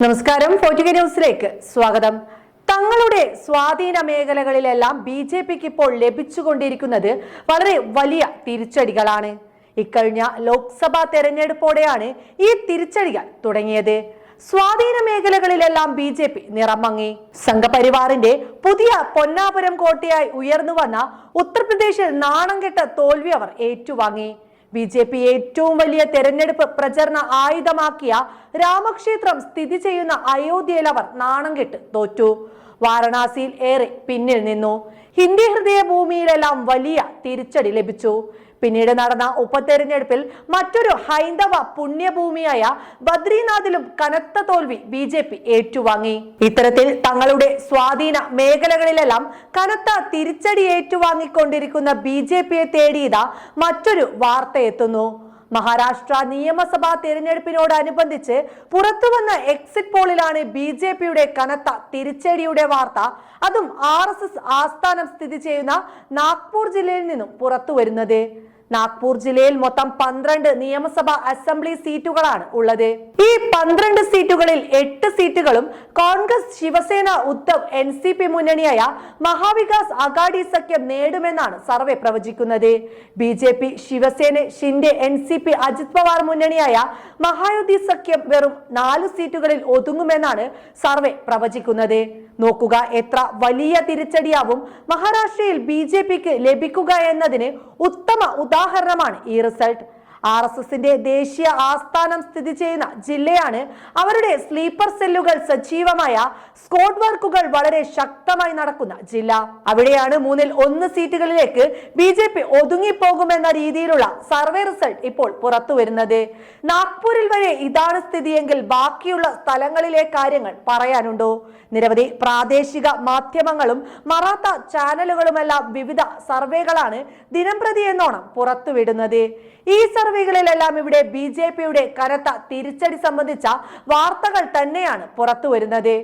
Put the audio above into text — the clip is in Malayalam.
നമസ്കാരം. ഫോർട്ടിക ന്യൂസിലേക്ക് സ്വാഗതം. തങ്ങളുടെ സ്വാധീന മേഖലകളിലെല്ലാം ബി ജെ പിക്ക് ഇപ്പോൾ ലഭിച്ചുകൊണ്ടിരിക്കുന്നത് വളരെ വലിയ തിരിച്ചടികളാണ്. ഇക്കഴിഞ്ഞ ലോക്സഭാ തെരഞ്ഞെടുപ്പോടെയാണ് ഈ തിരിച്ചടികൾ തുടങ്ങിയത്. സ്വാധീന മേഖലകളിലെല്ലാം ബി ജെ പി നിറമങ്ങി. സംഘപരിവാറിന്റെ പുതിയ പൊന്നാപുരം കോട്ടയായി ഉയർന്നു വന്ന ഉത്തർപ്രദേശിൽ നാണം കെട്ട തോൽവി അവർ ഏറ്റുവാങ്ങി. ബി ജെ പി ഏറ്റവും വലിയ തെരഞ്ഞെടുപ്പ് പ്രചരണ ആയുധമാക്കിയ രാമക്ഷേത്രം സ്ഥിതി ചെയ്യുന്ന അയോധ്യയിൽ അവർ നാണം കെട്ട് തോറ്റു. വാരണാസിയിൽ ഏറെ പിന്നിൽ നിന്നു. ഹിന്ദി ഹൃദയ ഭൂമിയിലെല്ലാം വലിയ തിരിച്ചടി ലഭിച്ചു. പിന്നീട് നടന്ന ഉപതെരഞ്ഞെടുപ്പിൽ മറ്റൊരു ഹൈന്ദവ പുണ്യഭൂമിയായ ബദ്രീനാഥിലും കനത്ത തോൽവി ബി ജെ പി ഏറ്റുവാങ്ങി. ഇത്തരത്തിൽ തങ്ങളുടെ സ്വാധീന മേഖലകളിലെല്ലാം കനത്ത തിരിച്ചടി ഏറ്റുവാങ്ങിക്കൊണ്ടിരിക്കുന്ന ബി ജെ പിയെ തേടിയത മറ്റൊരു വാർത്ത എത്തുന്നു മഹാരാഷ്ട്ര നിയമസഭാ തിരഞ്ഞെടുപ്പിനോടനുബന്ധിച്ച് പുറത്തുവന്ന എക്സിറ്റ് പോളിലാണ് ബി ജെ പിയുടെ കനത്ത തിരിച്ചടിയുടെ വാർത്ത. അതും ആർ എസ് എസ് ആസ്ഥാനം സ്ഥിതി ചെയ്യുന്ന നാഗ്പൂർ ജില്ലയിൽ നിന്നും പുറത്തു വരുന്നത് നാഗ്പൂർ ജില്ലയിൽ മൊത്തം പന്ത്രണ്ട് നിയമസഭാ അസംബ്ലി സീറ്റുകളാണ് ഉള്ളത്. ഈ പന്ത്രണ്ട് സീറ്റുകളിൽ എട്ട് സീറ്റുകളും Congress Shiv Sena Uddhav N C P മുന്നണിയായ Maha Vikas Aghadi സഖ്യം നേടുമെന്നാണ് സർവേ പ്രവചിക്കുന്നത്. B J P Shiv Sena Shinde N C P Ajit Pawar മുന്നണിയായ Mahayuti സഖ്യം വെറും നാല് സീറ്റുകളിൽ ഒതുങ്ങുമെന്നാണ് സർവേ പ്രവചിക്കുന്നത്. നോക്കുക എത്ര വലിയ തിരിച്ചടിയാവും മഹാരാഷ്ട്രയിൽ ബി ജെ പിക്ക് ലഭിക്കുക എന്നതിന് ഉത്തമ ഉദാഹരണമാണ് ഈ റിസൾട്ട്. ആർ എസ് എസിന്റെ ദേശീയ ആസ്ഥാനം സ്ഥിതി ചെയ്യുന്ന ജില്ലയാണ് അവരുടെ സ്ലീപ്പർ സെല്ലുകൾ സജീവമായ സ്കോഡ് വർക്കുകൾ വളരെ ശക്തമായി നടക്കുന്ന ജില്ല. അവിടെയാണ് മൂന്നിൽ ഒന്ന് സീറ്റുകളിലേക്ക് ബി ജെ പി ഒതുങ്ങിപ്പോകുമെന്ന രീതിയിലുള്ള സർവേ റിസൾട്ട് ഇപ്പോൾ പുറത്തു വരുന്നത് നാഗ്പൂരിൽ വരെ ഇതാണ് സ്ഥിതിയെങ്കിൽ ബാക്കിയുള്ള സ്ഥലങ്ങളിലെ കാര്യങ്ങൾ പറയാനുണ്ടോ? നിരവധി പ്രാദേശിക മാധ്യമങ്ങളും മറാത്ത ചാനലുകളുമെല്ലാം വിവിധ സർവേകളാണ് ദിനംപ്രതി എന്നോണം പുറത്തുവിടുന്നത്. ഈ സർവേകളിലെല്ലാം ഇവിടെ ബി കനത്ത തിരിച്ചടി സംബന്ധിച്ച വാർത്തകൾ തന്നെയാണ് പുറത്തു വരുന്നത്